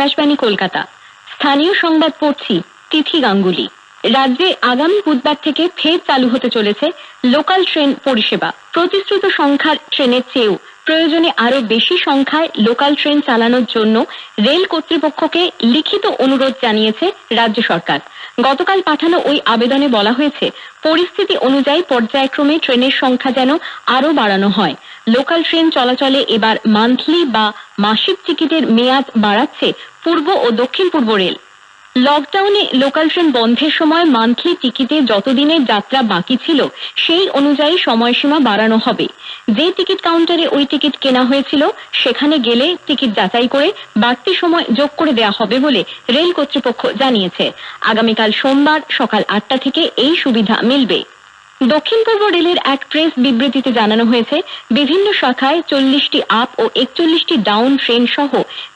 আকাশবাণী কলকাতা। স্থানীয় সংবাদ পড়ছি তিথি গাঙ্গুলি। রাজ্যে আগামী বুধবার থেকে ফের চালু হতে চলেছে লোকাল ট্রেন পরিষেবা। প্রতিশ্রুত সংখ্যার ট্রেনের চেয়েও প্রয়োজনে আরও বেশি সংখ্যায় লোকাল ট্রেন চালানোর জন্য রেল কর্তৃপক্ষকে লিখিত অনুরোধ জানিয়েছে রাজ্য সরকার। গতকাল পাঠানো ওই আবেদনে বলা হয়েছে, পরিস্থিতি অনুযায়ী পর্যায়ক্রমে ট্রেনের সংখ্যা যেন আরও বাড়ানো হয়। লোকাল ট্রেন চলাচলে এবার মান্থলি বা মাসিক টিকিটের মেয়াদ বাড়াচ্ছে পূর্ব ও দক্ষিণ পূর্ব রেল। লকডাউনে লোকাল ট্রেন বন্ধের সময় মান্থলি টিকিটে যতদিনের যাত্রা বাকি ছিল, সেই অনুযায়ী সময়সীমা বাড়ানো হবে। যে টিকিট কাউন্টারে ওই টিকিট কেনা হয়েছিল, সেখানে গেলে টিকিট যাচাই করে বাড়তি সময় যোগ করে দেওয়া হবে বলে রেল কর্তৃপক্ষ জানিয়েছে। আগামীকাল সোমবার সকাল আটটা থেকে এই সুবিধা মিলবে। দক্ষিণ পূর্ব রেলের এক প্রেস বিবৃতিতে জানানো হয়েছে, বিভিন্ন শাখায় চল্লিশটি আপ ও একচল্লিশটি ডাউন ট্রেন সহ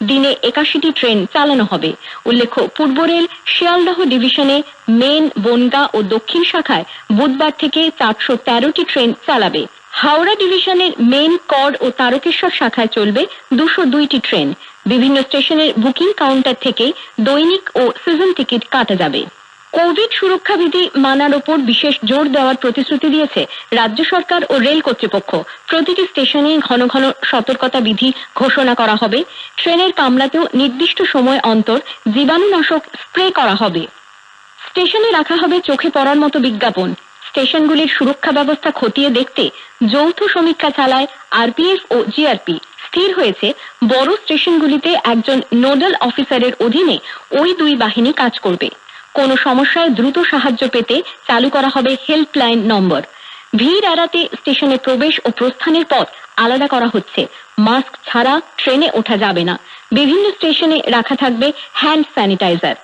দিনে একাশিটি ট্রেন চালানো হবে। উল্লেখ্য, পূর্ব রেল শিয়ালদহ ডিভিশনে মেন, বনগা ও দক্ষিণ শাখায় বুধবার থেকে চারশো তেরোটি ট্রেন চালাবে। হাওড়া ডিভিশনের মেন কর ও তারকেশ্বর শাখায় চলবে দুশো দুইটি ট্রেন। বিভিন্ন স্টেশনের বুকিং কাউন্টার থেকে দৈনিক ও সিজন টিকিট কাটা যাবে। কোভিড সুরক্ষা বিধি মানার ওপর বিশেষ জোর দেওয়ার প্রতিশ্রুতি দিয়েছে রাজ্য সরকার ও রেল কর্তৃপক্ষ। প্রতিটি স্টেশনে ঘন ঘন সতর্কতা বিধি ঘোষণা করা হবে। ট্রেনের কামরাতেও নির্দিষ্ট সময় অন্তর জীবাণুনাশক স্প্রে করা হবে। স্টেশনে রাখা হবে চোখে পড়ার মতো বিজ্ঞাপন। স্টেশনগুলির সুরক্ষা ব্যবস্থা খতিয়ে দেখতে যৌথ সমীক্ষা চালায় আরপিএফ ও জিআরপি। স্থির হয়েছে, বড় স্টেশনগুলিতে একজন নোডাল অফিসারের অধীনে ওই দুই বাহিনী কাজ করবে। কোনো সমস্যায় দ্রুত সাহায্য পেতে চালু করা হবে হেল্পলাইন নম্বর। ভিড় এড়াতে স্টেশনে প্রবেশ ও প্রস্থানের পথ আলাদা করা হচ্ছে। মাস্ক ছাড়া ট্রেনে ওঠা যাবে না। বিভিন্ন স্টেশনে রাখা থাকবে হ্যান্ড স্যানিটাইজার।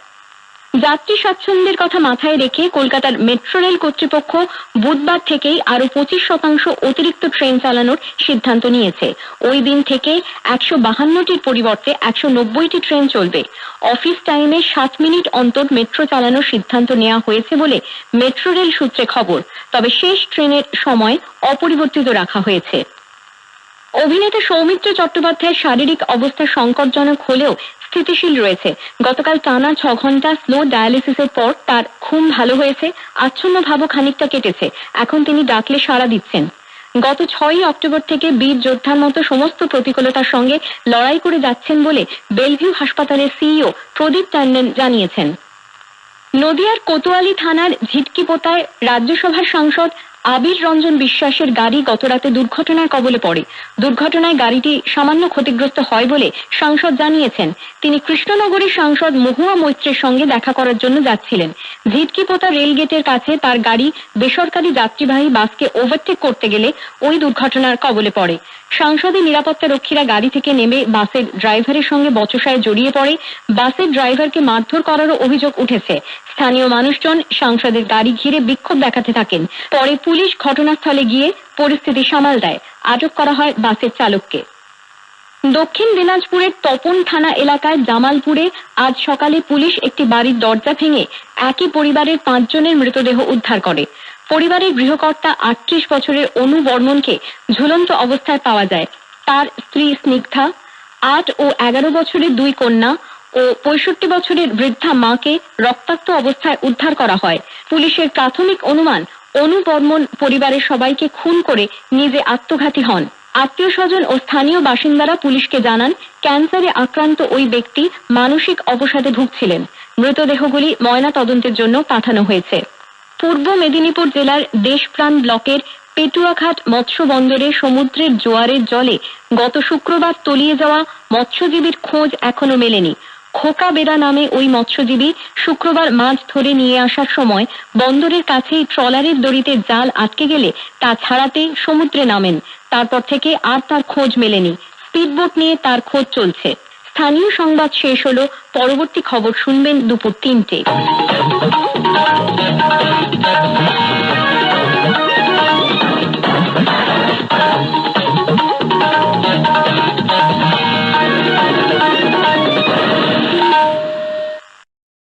যাত্রী স্বাচ্ছন্দ্যের কথা মাথায় রেখে কলকাতার মেট্রো রেল কর্তৃপক্ষ বুধবার থেকেই আরও পঁচিশ শতাংশ অতিরিক্ত ট্রেন চালানোর সিদ্ধান্ত নিয়েছে। ওই দিন থেকে একশো বাহান্নটির পরিবর্তে একশো নব্বইটি ট্রেন চলবে। অফিস টাইমে সাত মিনিট অন্তর মেট্রো চালানোর সিদ্ধান্ত নেওয়া হয়েছে বলে মেট্রো রেল সূত্রে খবর। তবে শেষ ট্রেনের সময় অপরিবর্তিত রাখা হয়েছে। অভিনেতা সৌমিত্র চট্টোপাধ্যায়ের শারীরিক অবস্থা সংকটজনক হলেও স্থিতিশীল রয়েছে। গতকাল টানা ছ ঘণ্টা স্লো ডায়ালিসিসের পর তার ঘুম ভালো হয়েছে, আচ্ছন্ন ভাবও খানিকটা কেটেছে। এখন তিনি ডাকলে সাড়া দিচ্ছেন। গত ছয়ই অক্টোবর থেকে বীর যোদ্ধার মতো সমস্ত প্রতিকূলতার সঙ্গে লড়াই করে যাচ্ছেন বলে বেলভিউ হাসপাতালের সিইও প্রদীপ ট্যান্ডন জানিয়েছেন। নদিয়ার কোতোয়ালি থানার ঝিটকিপোতায় রাজ্যসভার সাংসদ আবির রঞ্জন বিশ্বাসের গাড়ি গতরাতে দুর্ঘটনার কবলে পড়ে। দুর্ঘটনায় গাড়িটি সামান্য ক্ষতিগ্রস্ত হয় বলে সাংসদ জানিয়েছেন। তিনি কৃষ্ণনগরের সাংসদ মহুয়া মৈত্রের সঙ্গে দেখা করার জন্য যাচ্ছিলেন। ঝিটকিপোতা রেল গেটের কাছে তার গাড়ি বেসরকারি যাত্রীবাহী বাসকে ওভারটেক করতে গেলে ওই দুর্ঘটনার কবলে পড়ে। সাংসদের নিরাপত্তা রক্ষীরা গাড়ি থেকে নেমে বাসের ড্রাইভারের সঙ্গে বচসায় জড়িয়ে পড়ে। বাসের ড্রাইভারকে মারধর করারও অভিযোগ উঠেছে। স্থানীয় মানুষজন সাংসদের গাড়ি ঘিরে বিক্ষোভ দেখাতে থাকেন। পরে পুলিশ ঘটনাস্থলে গিয়ে পরিস্থিতি সামাল দেয়। আটক করা হয় বাসের চালককে। দক্ষিণ দিনাজপুরের তপন থানা এলাকায় জামালপুরে আজ সকালে পুলিশ একটি বাড়ির দরজা ভেঙে একই পরিবারের পাঁচজনের মৃতদেহ উদ্ধার করে। পরিবারের গৃহকর্তা আটত্রিশ বছরের অনু বর্মনকে ঝুলন্ত অবস্থায় পাওয়া যায়। তার স্ত্রী স্নিগ্ধা, আট ও এগারো বছরের দুই কন্যা ও পঁয়ষট্টি বছরের বৃদ্ধা মাকে রক্তাক্ত অবস্থায় উদ্ধার করা হয়। পুলিশের প্রাথমিক অনুমান অনু বর্মন পরিবারের সবাইকে খুন করে নিজে আত্মঘাতী হন। আত্মীয় স্বজন ও স্থানীয় বাসিন্দারা পুলিশকে জানান, ক্যান্সারে আক্রান্ত ওই ব্যক্তি মানসিক অবসাদে ভুগছিলেন। মৃতদেহগুলি ময়না তদন্তের জন্য পাঠানো হয়েছে। পূর্ব মেদিনীপুর জেলার দেশপ্রাণ ব্লকের পেটুয়াঘাট মৎস্য বন্দরে সমুদ্রের জোয়ারের জলে গত শুক্রবার তলিয়ে যাওয়া মৎস্যজীবীর খোঁজ এখনও মেলেনি। খোকা বেড়া নামে ওই মৎস্যজীবী শুক্রবার মাছ ধরে নিয়ে আসার সময় বন্দরের কাছেই ট্রলারের দড়িতে জাল আটকে গেলে তা ছাড়াতে সমুদ্রে নামেন। তারপর থেকে আর তার খোঁজ মেলেনি। স্পিডবোট নিয়ে তার খোঁজ চলছে। স্থানীয় সংবাদ শেষ হলো। পরবর্তী খবর শুনবেন দুপুর তিনটে।